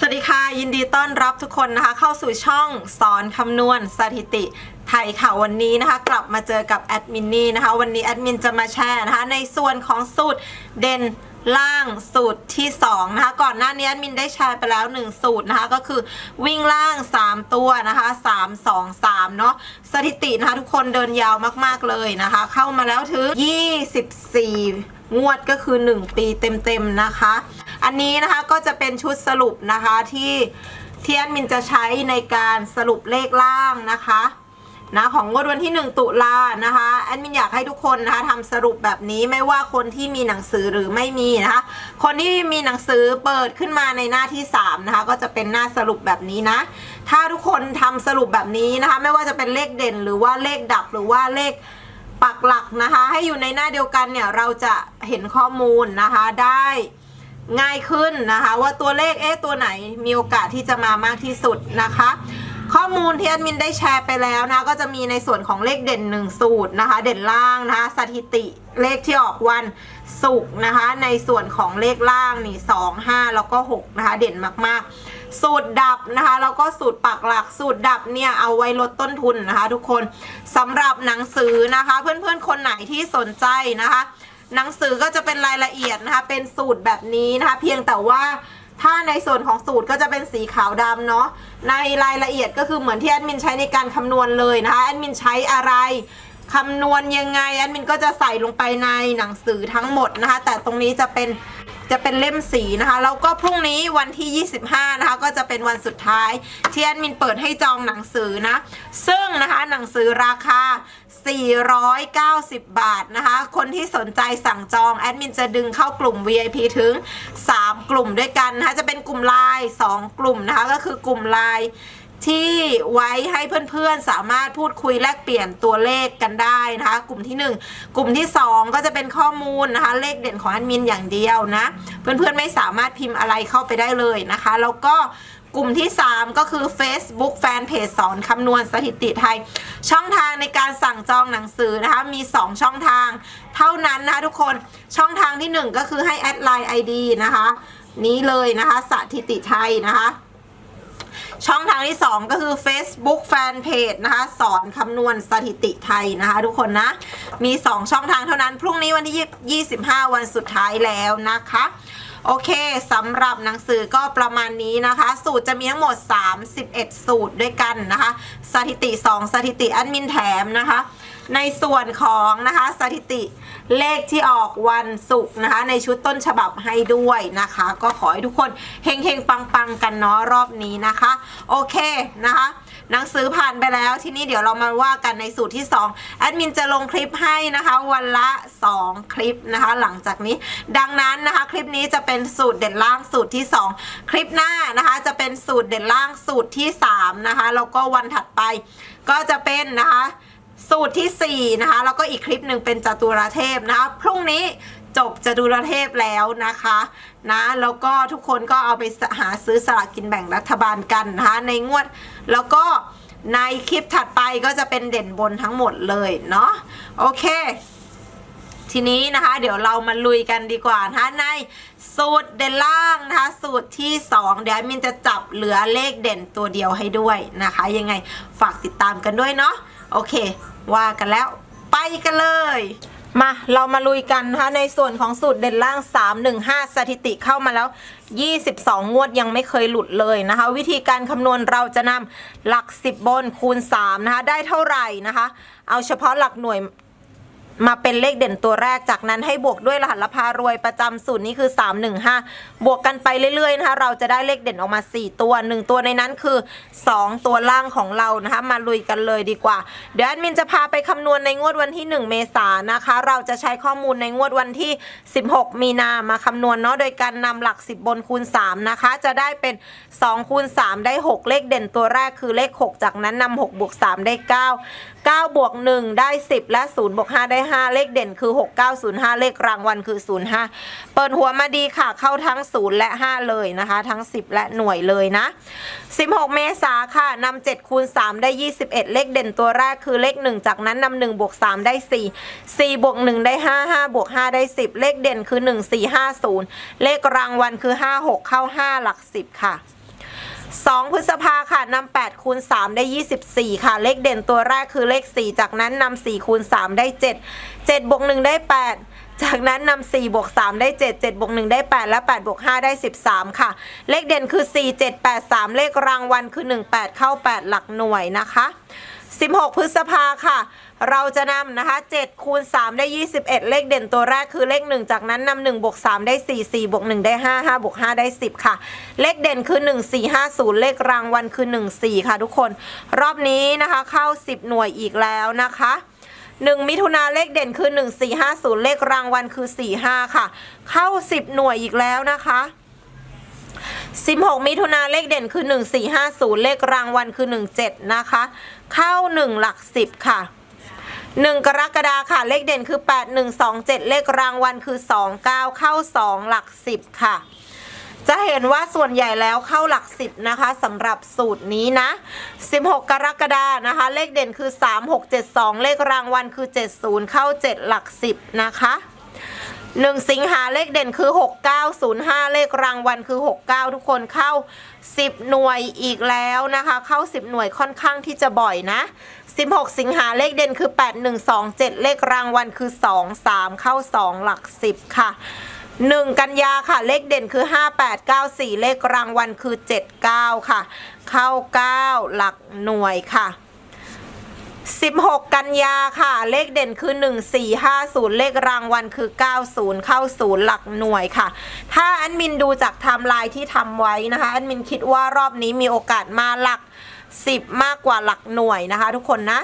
สวัสดีค่ะ ยินดีต้อนรับทุกคนนะคะ เข้าสู่ช่องสอนคำนวณสถิติไทยค่ะวันนี้นะคะ กลับมาเจอกับแอดมินนี่นะคะ วันนี้แอดมินจะมาแชร์นะคะ ในส่วนของสูตรเด่นล่างสูตรที่2นะคะก่อนหน้านี้แอดมินได้แชร์ไปแล้ว 1 สูตรนะคะก็คือวิ่งล่าง 3 ตัวนะคะ 3 2 3เนาะสถิตินะคะทุกคนเดินยาวมากๆเลยนะคะ เข้ามาแล้วถึง 24 งวดก็คือ 1 ปีเต็มๆนะคะ อันนี้นะคะก็จะเป็นชุดสรุปนะคะที่ที่แอดมินจะใช้ในการสรุปเลขล่างนะคะนะของงวดวันที่ 1 ตุลานะคะแอดมินอยากให้ทุกคนนะคะทำสรุปแบบนี้ไม่ว่าคนที่มีหนังสือหรือไม่มีนะคะคนที่มีหนังสือเปิดขึ้นมาในหน้าที่3นะคะก็จะเป็นหน้าสรุปแบบนี้นะ ถ้าทุกคนทำสรุปแบบนี้นะคะ ไม่ว่าจะเป็นเลขเด่นหรือว่าเลขดับหรือว่าเลข ปักหลักนะคะ ให้อยู่ในหน้าเดียวกันเนี่ยเราจะเห็นข้อมูลนะคะได้ง่ายขึ้นนะคะ ว่าตัวเลขเอ๊ะตัวไหนมีโอกาสที่จะมามากที่สุดนะคะ ข้อมูลที่แอดมินได้แชร์ไปแล้วนะก็จะมีในส่วนของเลขเด่น 1 สูตรนะคะ เด่นล่างนะคะสถิติเลขที่ออกวันศุกร์นะคะ ในส่วนของเลขล่างนี่2 5แล้วก็6นะคะเด่นมากๆ สูตรดับนะคะแล้วก็สูตรปักหลักสูตรดับเนี่ยเอาไว้ลดต้นทุนนะคะ ทุกคนสำหรับหนังสือนะคะ เพื่อนๆคนไหนที่สนใจนะคะ หนังสือก็จะเป็นรายละเอียดนะคะ เป็นสูตรแบบนี้นะคะ เพียงแต่ว่าถ้าในส่วนของสูตรก็จะเป็นสีขาวดำเนาะในรายละเอียดก็คือเหมือนที่แอดมินใช้ในการคำนวณเลยนะคะแอดมินใช้อะไรคำนวณยังไงแอดมินก็จะใส่ลงไปในหนังสือทั้งหมดนะคะ แต่ตรงนี้จะเป็น จะเป็นเล่มสีนะคะ แล้วก็พรุ่งนี้วันที่ 25 นะคะ ก็จะเป็นวันสุดท้ายที่แอดมินเปิดให้จองหนังสือนะ ซึ่งนะคะหนังสือราคา 490 บาทนะคะ คนที่สนใจสั่งจองแอดมินจะดึงเข้ากลุ่ม VIP ถึง 3 กลุ่มด้วยกันนะคะ จะเป็นกลุ่มไลน์2กลุ่มนะคะ ก็คือกลุ่มไลน์ ที่ไว้ให้เพื่อนๆสามารถพูดคุยแลกเปลี่ยนตัวเลขกันได้นะคะ กลุ่มที่ 1 กลุ่มที่ 2 ก็จะเป็นข้อมูลนะคะ เลขเด่นของแอดมินอย่างเดียวนะ เพื่อนๆไม่สามารถพิมพ์อะไรเข้าไปได้เลยนะคะ แล้วก็กลุ่มที่ 3 ก็คือ Facebook Fanpage สอนคำนวณสถิติไทย ช่องทางในการสั่งจองหนังสือนะคะ มี 2 ช่องทาง เท่านั้นนะทุกคนช่องทางที่ 1 ก็คือให้แอดไลน์ ID นะคะ นี้เลยนะคะสถิติไทยนะคะ ช่องทางที่ 2 ก็คือ Facebook Fanpage นะคะ สอนคำนวณสถิติไทยนะคะ ทุกคนนะ มี 2 ช่องทางเท่านั้น พรุ่งนี้วันที่ 25 วันสุดท้ายแล้วนะคะโอเคสำหรับหนังสือก็ประมาณนี้นะคะ สูตรจะมีทั้งหมด 31 สูตรด้วยกันนะคะ สถิติ 2 สถิติแอดมินแถมนะคะ ในส่วนของนะคะสถิติเลขที่ออกวันศุกร์นะคะ ในชุดต้นฉบับให้ด้วยนะคะ ก็ขอให้ทุกคนเฮงเฮงปังปังกันเนาะรอบนี้นะคะ โอเคนะคะหนังสือผ่านไปแล้วทีนี้เดี๋ยวเรามาว่ากันในสูตรที่2แอดมินจะลงคลิปให้นะคะ วันละ 2 คลิปนะคะ หลังจากนี้ ดังนั้นนะคะ คลิปนี้จะเป็นสูตรเด่นล่างสูตรที่ 2 คลิปหน้านะคะ จะเป็นสูตรเด่นล่างสูตรที่3นะคะแล้วก็วันถัดไปก็จะเป็นนะคะ สูตรทีสี่ 4 นะคะ แล้วก็อีกคลิปหนึ่งเป็นจตุรเทพนะคะ พรุ่งนี้จบจตุรเทพแล้วนะคะนะแล้วก็ทุกคนก็เอาไปหาซื้อสลากกินแบ่งรัฐบาลกันนะคะในงวดแล้วก็ในคลิปถัดไปก็จะเป็นเด่นบนทั้งหมดเลยเนาะโอเค ทีนี้นะคะ เดี๋ยวเรามาลุยกันดีกว่านะคะในสูตรเด่นล่างนะคะ สูตรที่ 2 เดี๋ยวมินจะจับเหลือเลขเด่นตัวเดียวให้ด้วยนะคะ ยังไงฝากติดตามกันด้วยเนาะโอเค ว่ากันแล้วไปกันเลย มาเรามาลุยกันนะคะในส่วนของสูตรเด่นล่าง 315 สถิติเข้ามาแล้ว 22 งวดยังไม่เคยหลุดเลยนะคะ วิธีการคำนวณเราจะนำหลัก 10 บนคูณ 3 นะคะ ได้เท่าไหร่นะคะ เอาเฉพาะหลักหน่วย มาเป็นเลขเด่นตัวแรกจากนั้นให้บวกด้วยรหัสละพารวยประจำสูตรนี้คือ 315 บวกกันไปเรื่อยๆนะคะเราจะได้เลขเด่นออกมา 4 ตัว 1 ตัวในนั้นคือ 2 ตัวล่างของเรานะคะมาลุยกันเลยดีกว่า เดี๋ยวแอดมินจะพาไปคำนวณในงวดวันที่ 1 เมษายนนะคะ เราจะใช้ข้อมูลในงวดวันที่ 16 มีนามาคำนวณเนาะโดยการนำหลัก 10 บนคูณ 3 นะคะ จะได้เป็น2คูณ3ได้ 6 เลขเด่นตัวแรกคือเลข 6 จากนั้นนำ6บวก3ได้ 9 9บวก1ได้ 10 และ0บวก5ได้ 5 เลขเด่นคือ 6905 เลขรางวัลคือ 05 เปิดหัวมาดีค่ะ เข้าทั้ง 0 และ 5 เลยนะคะ ทั้ง 10 และหน่วยเลยนะ 16 เมษาค่ะนำ7คูณ3ได้ 21 เลขเด่นตัวแรกคือเลข 1 จากนั้นนำ1บวก3ได้ 4 4บวก1ได้ 5 5บวก5ได้ 10 เลขเด่นคือ 1450 เลขรางวัลคือ 56 เข้า 5 หลัก 10 ค่ะ 2 พฤษภาค่ะนำ8คูณ3 ได้ 24 ค่ะ เลขเด่นตัวแรกคือเลข 4 จากนั้นนำ4คูณ3 ได้ 7 7บวก1ได้ 8 จากนั้นนำ4บวก3ได้ 7 7บวก1ได้ 8 และ8บวก5ได้ 13 ค่ะ เลขเด่นคือ 4 7 8 3 เลขรางวัลคือ 18 เข้า 8 หลักหน่วยนะคะ 16 พฤษภาค่ะ เราจะนำนะคะ7คูณ3ได้ 21 เลขเด่นตัวแรกคือเลข 1 จากนั้นนำ1บวก3ได้ 4 4บวก1ได้ 5 5บวก5ได้ 10 ค่ะ เลขเด่นคือ 1 4 5 0 เลขรางวัลคือ 1 4 ค่ะทุกคน รอบนี้นะคะเข้า 10 หน่วยอีกแล้วนะคะ1มิถุนาเลขเด่นคือ 1 4 5 0 เลขรางวัลคือ 4 5 ค่ะ เข้า 10 หน่วยอีกแล้วนะคะ 16 มิถุนาเลขเด่นคือ 1450 เลขรางวัลคือ 17 นะคะ เข้า 1 หลัก 10 ค่ะ 1 กรกฎาค่ะ เลขเด่นคือ 8127 เลขรางวัลคือ 29 เข้า 2 หลัก 10 ค่ะ จะเห็นว่าส่วนใหญ่แล้วเข้าหลัก 10 นะคะสำหรับสูตรนี้นะ 16 กรกฎานะคะ เลขเด่นคือ 3672 เลขรางวัลคือ 70 เข้า 7 หลัก 10 นะคะ หนึ่งสิงหาเลขเด่นคือ 6905 เลขรางวัลคือ 69 ทุกคนเข้า 10 หน่วยอีกแล้วนะคะ เข้า 10 หน่วยค่อนข้างที่จะบ่อยนะ 16 สิงหาเลขเด่นคือ 8127 เลขรางวัลคือ 23 เข้า 2 หลัก 10 ค่ะ 1 กันยาค่ะ เลขเด่นคือ 5894 เลขรางวัลคือ 79 ค่ะ เข้า 9 หลักหน่วยค่ะ 16 กันยาค่ะ เลขเด่นคือ 1450 เลขรางวัลคือ 90 เข้าศูนย์หลักหน่วยค่ะ ถ้าแอดมินดูจากไทม์ไลน์ที่ทำไว้นะคะแอดมินคิดว่ารอบนี้มีโอกาสมาหลัก 10 มากกว่าหลักหน่วยนะคะ ทุกคนนะ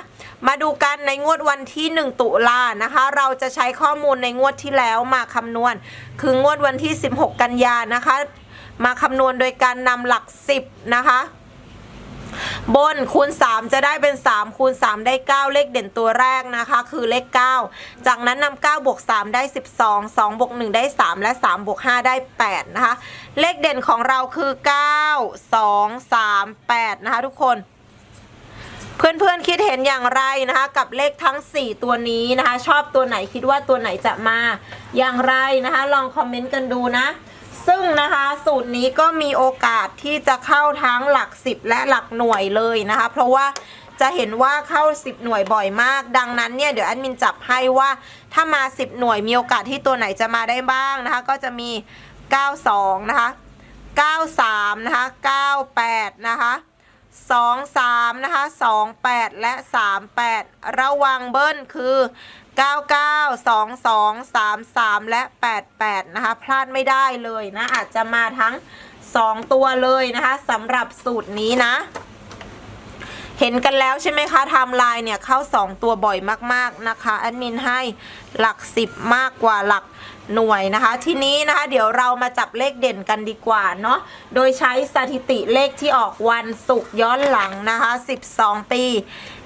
มาดูกันในงวดวันที่ 1 ตุลานะคะ เราจะใช้ข้อมูลในงวดที่แล้วมาคำนวณ คืองวดวันที่ 16 กันยานะคะ มาคำนวณโดยการนำหลัก 10 นะคะ บนคูณ 3 จะได้เป็น 3 คูณ 3 ได้ 9 เลขเด่นตัวแรกนะคะ คือเลข 9 จากนั้นนำ9บวก3ได้ 12 2บวก1ได้ 3 และ3บวก5ได้ 8 นะคะ เลขเด่นของเราคือ 9 2 3 8 นะคะทุกคนเพื่อนๆคิดเห็นอย่างไรนะคะ กับเลขทั้ง 4 ตัวนี้นะคะ ชอบตัวไหนคิดว่าตัวไหนจะมาอย่างไรนะคะ ลองคอมเมนต์กันดูนะ ซึ่งนะคะสูตรนี้ก็มีโอกาสที่จะเข้าทั้งหลัก 10 และหลักหน่วยเลยนะคะ เพราะว่าจะเห็นว่าเข้า 10 หน่วยบ่อยมาก ดังนั้นเนี่ยเดี๋ยวแอดมินจับให้ว่าถ้ามา 10 หน่วยมีโอกาสที่ตัวไหนจะมาได้บ้างนะคะ ก็จะมี 92 นะคะ 93 นะคะ 98 นะคะสองสามนะคะสองแปดและสามแปดระวังเบิ้ลคือ เก้าเก้าสองสองสามสามและแปดแปดนะคะ พลาดไม่ได้เลยนะ อาจจะมาทั้งสองตัวเลยนะคะสำหรับสูตรนี้นะ เห็นกันแล้วใช่ไหมคะไทม์ไลน์เนี่ย เข้า 2 ตัวบ่อยมากๆนะคะ แอดมินให้หลัก 10 มากกว่าหลักหน่วยนะคะ ทีนี้นะคะเดี๋ยวเรามาจับเลขเด่นกันดีกว่าเนาะโดยใช้สถิติเลขที่ออกวันศุกร์ย้อนหลังนะคะ 12 ปี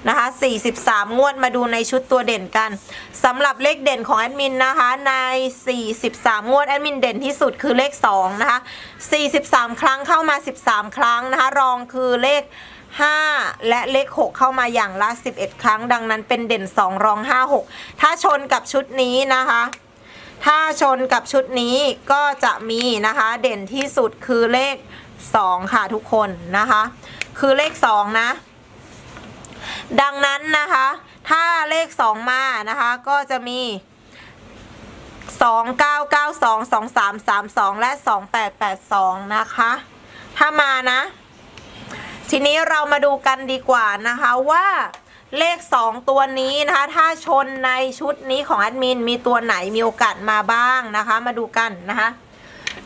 นะคะ 43 งวดมาดูในชุดตัวเด่นกันสำหรับเลขเด่นของแอดมินนะคะใน 43 งวดแอดมินเด่นที่สุดคือเลข 2 นะคะ 43 ครั้งเข้ามา 13 ครั้งนะคะ รองคือเลข 5 และเลข 6 เข้ามาอย่างละ 11 ครั้ง ดังนั้นเป็นเด่น 2 รอง 5 6 ถ้าชนกับชุดนี้นะคะ ถ้าชนกับชุดนี้ก็จะมีนะคะเด่นที่สุดคือเลข 2 ค่ะทุกคนนะคะ คือเลข 2 นะ ดังนั้นนะคะ ถ้าเลข 2 มานะคะ ก็จะมี 2 9 9 2 2 3 3 2 และ 2 8 8 2 นะคะ ถ้ามานะ ทีนี้เรามาดูกันดีกว่านะคะว่าเลข 2 ตัวนี้นะคะ ถ้าชนในชุดนี้ของแอดมินมีตัวไหนมีโอกาสมาบ้างนะคะ มาดูกันนะคะ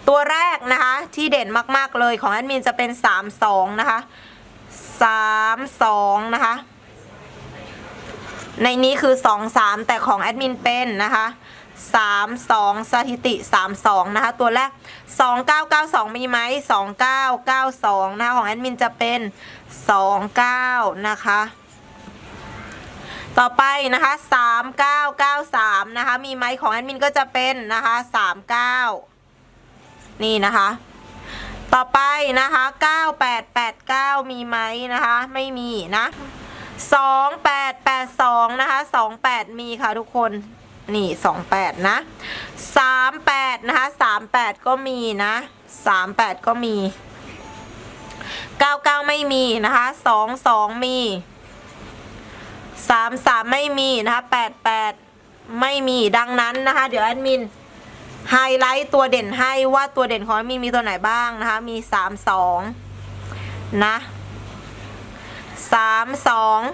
ตัวแรกนะคะที่เด่นมากๆเลยของแอดมินจะเป็น 3 2 นะคะ 3 2 นะคะ ในนี้คือ 2 3 แต่ของแอดมินเป็นนะคะ3 2สถิติ3 2นะคะ ตัวแรก2 9 9 2มีไหม2 9 9 2นะคะ ของแอดมินจะเป็น2 9นะคะ ต่อไปนะคะ3 9 9 3นะคะ มีไหมของแอดมินก็จะเป็นนะคะ3 9นี่นะคะ ต่อไปนะคะ9889มีไหมนะคะ ไม่มีนะ 2882 นะคะ 28 มีค่ะทุกคน นี่ 28 นะ 38 นะคะ 38 ก็มีนะ 38 ก็มี 99 ไม่มีนะคะ 22 มี 33 ไม่มีนะคะ 88 ไม่มี ดังนั้นนะคะ เดี๋ยวแอดมินไฮไลท์ตัวเด่นให้ว่าตัวเด่นของแอดมินมีตัวไหนบ้างนะคะ มี 32 นะ 32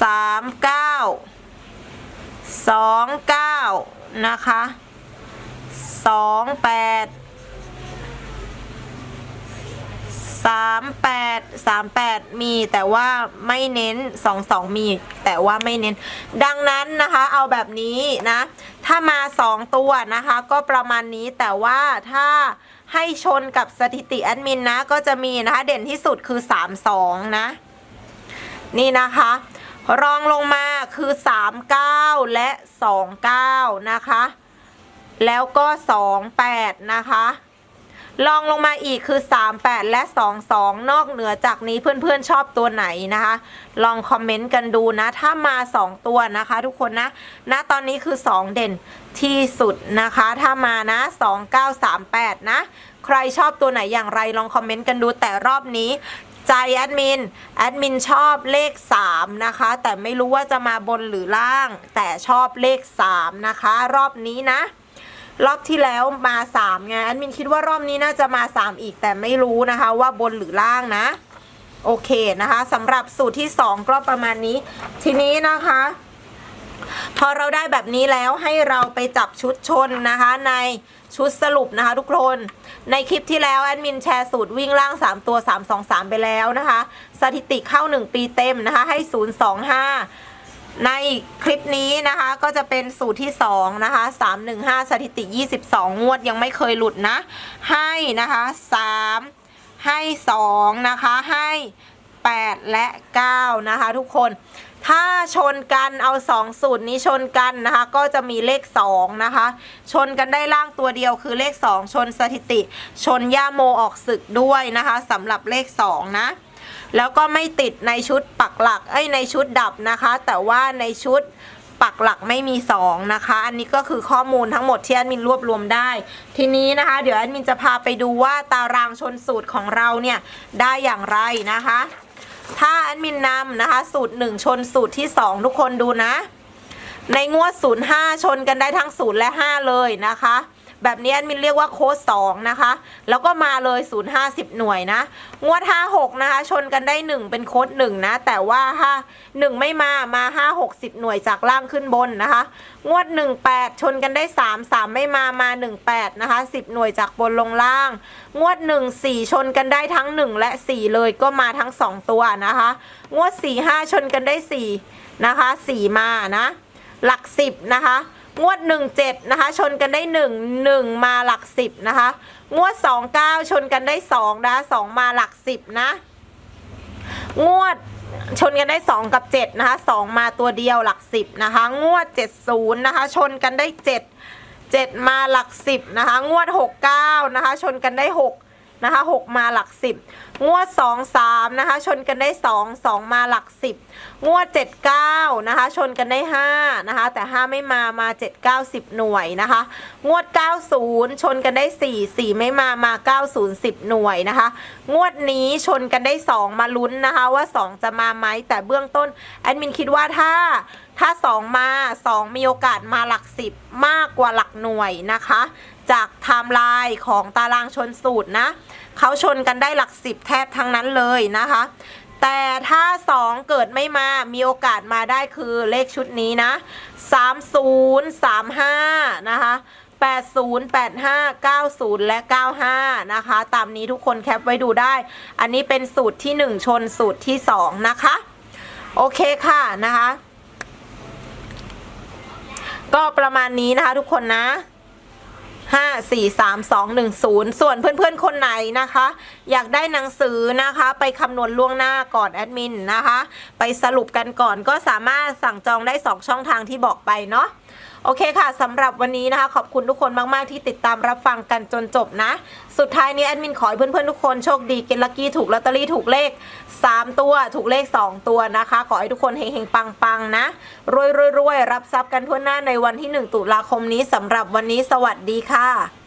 39 29นะคะ28 38 38มีแต่ว่าไม่เน้น22มีแต่ว่าไม่เน้น ดังนั้นนะคะเอาแบบนี้นะ ถ้ามา2ตัวนะคะก็ประมาณนี้แต่ว่าถ้าให้ชนกับสถิติแอดมินนะก็จะมีนะคะเด่นที่สุดคือ32นะ นี่นะคะ รองลงมาคือ 39 และ 29 นะคะ แล้วก็ 28 นะคะลองลงมาอีกคือ 38 และ 22 นอกเหนือจากนี้เพื่อนๆชอบตัวไหนนะคะ ลองคอมเมนต์กันดูนะ ถ้ามา 2 ตัวนะคะ ทุกคนนะณตอนนี้คือ 2 เด่นที่สุดนะคะ ถ้ามานะ 2938 นะ ใครชอบตัวไหนอย่างไรลองคอมเมนต์กันดูแต่รอบนี้ ใจแอดมิน แอดมินชอบเลข 3 นะคะ แต่ไม่รู้ว่าจะมาบนหรือล่าง แต่ชอบเลข 3 นะคะ รอบนี้นะ รอบที่แล้วมา3ไงแอดมินคิดว่ารอบนี้น่าจะมา 3 อีกแต่ไม่รู้นะคะว่าบนหรือล่างนะ โอเคนะคะสำหรับสูตรที่ 2 ก็ประมาณนี้ ทีนี้นะคะ พอเราได้แบบนี้แล้วให้เราไปจับชุดชนนะคะในชุดสรุปนะคะทุกคน ในคลิปที่แล้วแอดมินแชร์สูตรวิ่งล่าง 3 ตัว 3 2 3 ไปแล้วนะคะ สถิติเข้า 1 ปีเต็มนะคะให้ 025 ในคลิปนี้นะคะก็จะเป็นสูตรที่ 2 นะคะ 315 สถิติ 22 งวดยังไม่เคยหลุดนะ ให้นะคะ 3 ให้ 2 นะคะให้ 8 และ 9 นะคะทุกคน ถ้าชนกันเอา2สูตรนี้ชนกันนะคะ ก็จะมีเลข2นะคะ ชนกันได้ล่างตัวเดียวคือเลข 2 ชนสถิติ ชนย่าโมออกศึกด้วยนะคะสำหรับเลข 2 นะแล้วก็ไม่ติดในชุดปักหลัก เอ้ยในชุดดับนะคะ แต่ว่าในชุดปักหลักไม่มี 2 นะคะ อันนี้ก็คือข้อมูลทั้งหมดที่แอดมินรวบรวมได้ ทีนี้นะคะ เดี๋ยวแอดมินจะพาไปดูว่าตารางชนสูตรของเราเนี่ยได้อย่างไรนะคะ ถ้าแอดมินนำนะคะ สูตร 1 ชนสูตรที่ 2 ทุกคนดูนะ ในงวด 05 ชนกันได้ทั้ง 0 และ 5 เลยนะคะ แบบนี้แอดมินเรียกว่าโค้ด2นะคะ แล้วก็มาเลย 0 50 หน่วยนะ งวด 56 นะคะ ชนกันได้ 1 เป็นโค้ด1นะ แต่ว่าถ้า1ไม่มามา 5 60 หน่วยจากล่างขึ้นบนนะคะ งวด 18 ชนกันได้ 3 3 ไม่มามา 18 นะคะ 10 หน่วยจากบนลงล่าง งวด 1 4 ชนกันได้ทั้ง 1 และ 4 เลยก็มาทั้ง 2 ตัวนะคะ งวด 4 5 ชนกันได้ 4 นะคะ 4 มานะ หลัก 10 นะคะ งวด 17 นะคะ ชนกันได้ 1 1 มาหลัก 10 นะคะ งวด 29 ชนกันได้ 2 นะคะ 2 มาหลัก 10 นะ งวดชนกันได้ 2 กับ 7 นะคะ 2 มาตัวเดียวหลัก 10 นะคะ งวด 70 นะคะ ชนกันได้ 7 7 มาหลัก 10 นะคะ งวด 69 นะคะ ชนกันได้ 6 นะคะ6มาหลัก 10 งวด 2 3นะคะชนกันได้ 2 2 มาหลัก 10 งวด 79นะคะชนกันได้5นะคะแต่ 5 ไม่มามา 7 9 10 หน่วยนะคะ งวด 90 ชนกันได้ 4 4 ไม่มามา 90 10 หน่วยนะคะ งวดนี้ชนกันได้ 2 มาลุ้นนะคะว่า 2 จะมาไหมแต่เบื้องต้นแอดมินคิดว่าถ้าถ้า 2 มา 2 มีโอกาสมาหลัก 10 มากกว่าหลักหน่วยนะคะ จากไทม์ไลน์ของตารางชนสูตรนะเขาชนกันได้หลัก10แทบทั้งนั้นเลยนะคะ แต่ถ้า 2 เกิดไม่มามีโอกาสมาได้คือเลขชุดนี้นะ 30 35 นะคะ 80 85 90 และ 95 นะคะ ตามนี้ทุกคนแคปไว้ดูได้ อันนี้เป็นสูตรที่ 1 ชนสูตรที่ 2 นะคะ โอเคค่ะนะคะ ก็ประมาณนี้นะคะทุกคนนะ ห้าสี่สามสองหนึ่งศูนย์ส่วนเพื่อนๆ คนไหนนะคะ อยากได้หนังสือนะคะ ไปคำนวณล่วงหน้าก่อนแอดมินนะคะ ไปสรุปกันก่อนก็สามารถสั่งจองได้ 2 ช่องทางที่บอกไปเนาะ โอเคค่ะสำหรับวันนี้นะคะ ขอบคุณทุกคนมาก ๆ ที่ติดตามรับฟังกันจนจบนะ สุดท้ายนี้แอดมินขอให้เพื่อน ๆ ทุกคนโชคดีเกนลักกี้ถูกลอตเตอรี่ถูกเลข 3 ตัว ถูกเลข 2 ตัวนะคะ ขอให้ทุกคนเฮง ๆ ปัง ๆ นะ รวยๆรับทรัพย์กันทั่วหน้าในวันที่ 1 ตุลาคมนี้สำหรับวันนี้สวัสดีค่ะ